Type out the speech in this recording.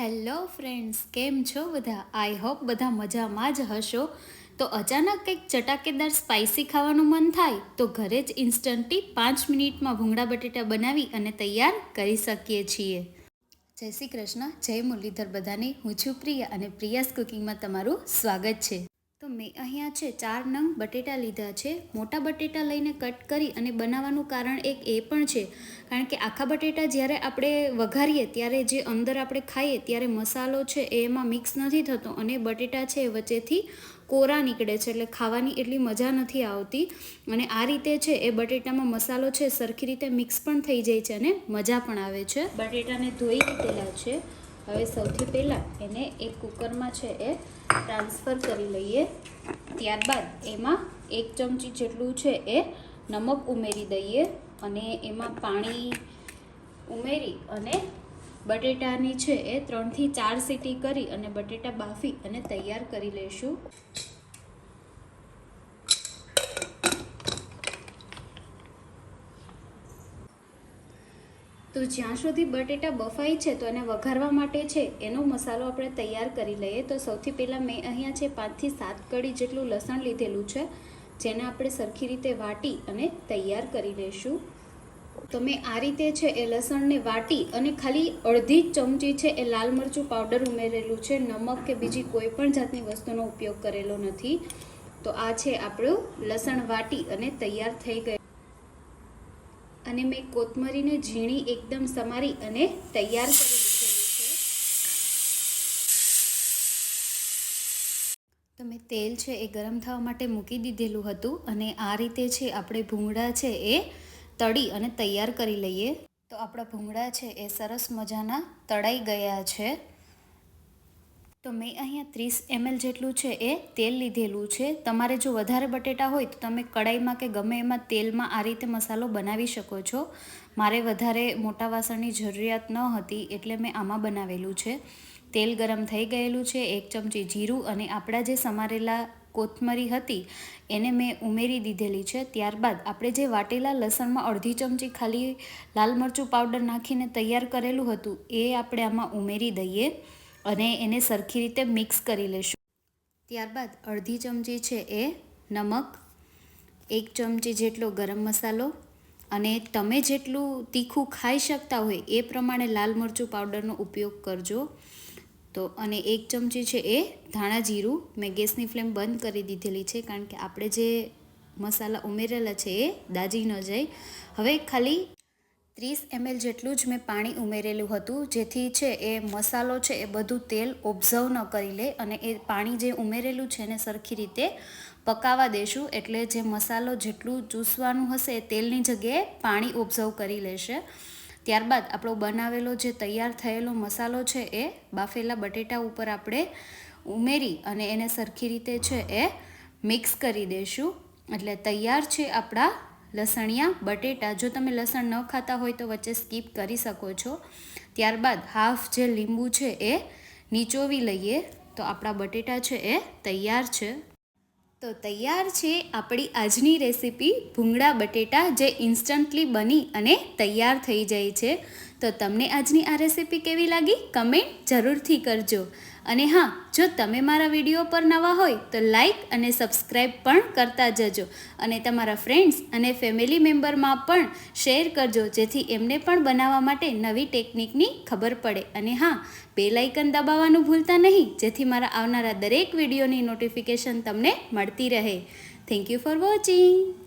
Hello friends, કેમ છો બધા? આઈ હોપ બધા મજામાં જ હશો. તો અચાનક કંઈક ચટાકેદાર સ્પાઇસી ખાવાનું મન થાય, તો ઘરે જ ઇન્સ્ટન્ટલી પાંચ મિનિટમાં ભૂંગળા બટેટા બનાવી અને તૈયાર કરી શકીએ છીએ. જય શ્રી કૃષ્ણ, જય મુરલીધર બધાને. હું છું પ્રિયા અને પ્રિયાસ કુકિંગમાં તમારું સ્વાગત છે. તો મેં અહીંયા છે ચાર નંગ બટેટા લીધા છે. મોટા બટેટા લઈને કટ કરી અને બનાવવાનું કારણ એક એ પણ છે. કારણ કે આખા બટેટા જ્યારે આપણે વઘારીએ ત્યારે જે અંદર આપણે ખાઈએ ત્યારે મસાલો છે એમાં મિક્સ નથી થતો અને બટેટા છે વચ્ચેથી કોરા નીકળે છે એટલે ખાવાની એટલી મજા નથી આવતી. અને આ રીતે છે એ બટેટામાં મસાલો છે સરખી રીતે મિક્સ પણ થઈ જાય છે અને મજા પણ આવે છે. બટેટાને ધોઈ લીધેલા છે. હવે સૌથી પહેલાં એને એક કુકરમાં છે એ ટ્રાન્સફર કરી લઈએ. ત્યારબાદ એમાં એક ચમચી જેટલું છે એ નમક ઉમેરી દઈએ અને એમાં પાણી ઉમેરી અને બટેટાની છે એ ત્રણથી ચાર સીટી કરી અને બટેટા બાફી અને તૈયાર કરી લઈશું. તો જ્યાં સુધી બટેટા બફાય છે તો એને વઘારવા માટે છે, એનો મસાલો આપણે તૈયાર કરી લઈએ. તો સૌથી પહેલાં મેં અહીંયા છે પાંચથી સાત કડી જેટલું લસણ લીધેલું છે, જેને આપણે સરખી રીતે વાટી અને તૈયાર કરી લઈશું. તો મેં આ રીતે છે એ લસણને વાટી અને ખાલી અડધી ચમચી છે એ લાલ મરચું પાવડર ઉમેરેલું છે. નમક કે બીજી કોઈ પણ જાતની વસ્તુનો ઉપયોગ કરેલો નથી. તો આ છે આપણું લસણ વાટી અને તૈયાર થઈ ગયું. અને મેં કોથમરીને ઝીણી એકદમ સમારી અને તૈયાર કરી લીધેલી છે. તો મેં તેલ છે એ ગરમ થવા માટે મૂકી દીધેલું હતું અને આ રીતે છે આપણે ભૂંગળા છે એ તળી અને તૈયાર કરી લઈએ. તો આપણા ભૂંગળા છે એ સરસ મજાના તળાઈ ગયા છે. તો મેં અહીંયા ત્રીસ એમએલ જેટલું છે એ તેલ લીધેલું છે. તમારે જો વધારે બટેટા હોય તો તમે કડાઈમાં કે ગમે એમાં તેલમાં આ રીતે મસાલો બનાવી શકો છો. મારે વધારે મોટા વાસણની જરૂરિયાત ન હતી એટલે મેં આમાં બનાવેલું છે. તેલ ગરમ થઈ ગયેલું છે, એક ચમચી જીરું અને આપણા જે સમારેલા કોથમરી હતી એને મેં ઉમેરી દીધેલી છે. ત્યારબાદ આપણે જે વાટેલા લસણમાં અડધી ચમચી ખાલી લાલ મરચું પાવડર નાખીને તૈયાર કરેલું હતું એ આપણે આમાં ઉમેરી દઈએ. અને એને સરખી રીતે મિક્સ કરી લેશું. ત્યારબાદ અડધી ચમચી છે એ નમક, એક ચમચી જેટલો ગરમ મસાલો અને તમે જેટલું તીખું ખાઈ શકતા હોય એ પ્રમાણે લાલ મરચું પાવડરનો ઉપયોગ કરજો. તો અને એક ચમચી છે એ ધાણા જીરું. મેં ગેસની ફ્લેમ બંધ કરી દીધેલી છે કારણ કે આપણે જે મસાલા ઉમેરેલા છે એ દાજી ન જાય. હવે ખાલી ત્રીસ એમએલ જેટલું જ મેં પાણી ઉમેરેલું હતું, જેથી છે એ મસાલો છે એ બધું તેલ ઓબ્ઝર્વ ન કરી લે અને એ પાણી જે ઉમેરેલું છે એને સરખી રીતે પકાવવા દેશું. એટલે જે મસાલો જેટલું ચૂસવાનું હશે તેલની જગ્યાએ પાણી ઓબ્ઝર્વ કરી લેશે. ત્યારબાદ આપણો બનાવેલો જે તૈયાર થયેલો મસાલો છે એ બાફેલા બટેટા ઉપર આપણે ઉમેરી અને એને સરખી રીતે છે એ મિક્સ કરી દઈશું એટલે તૈયાર છે આપણા લસણિયા, બટેટા, જો તમે લસણ ન ખાતા હોય તો વચ્ચે સ્કીપ કરી શકો છો. ત્યારબાદ હાફ જે લીંબુ છે એ નીચોવી લઈએ. તો આપણા બટેટા છે એ તૈયાર છે. તો તૈયાર છે આપણી આજની રેસીપી ભૂંગળા બટેટા જે ઇન્સ્ટન્ટલી બની અને તૈયાર થઈ જાય છે. તો તમને આજની આ રેસીપી કેવી લાગી? કમેન્ટ જરૂરથી કરજો. અને હા, જો તમે મારા વીડિયો પર નવા હોય, તો લાઈક અને સબસ્ક્રાઈબ પણ કરતા જજો. અને તમારા ફ્રેન્ડ્સ અને ફેમિલી મેમ્બરમાં પણ શેર કરજો, જેથી એમને પણ બનાવવા માટે નવી ટેકનિકની ખબર પડે. અને હા બે લાઇકન દબાવવાનું ભૂલતા નહીં, જેથી મારા આવનારા દરેક વિડીયોની નોટિફિકેશન તમને મળતી રહે. Thank you for watching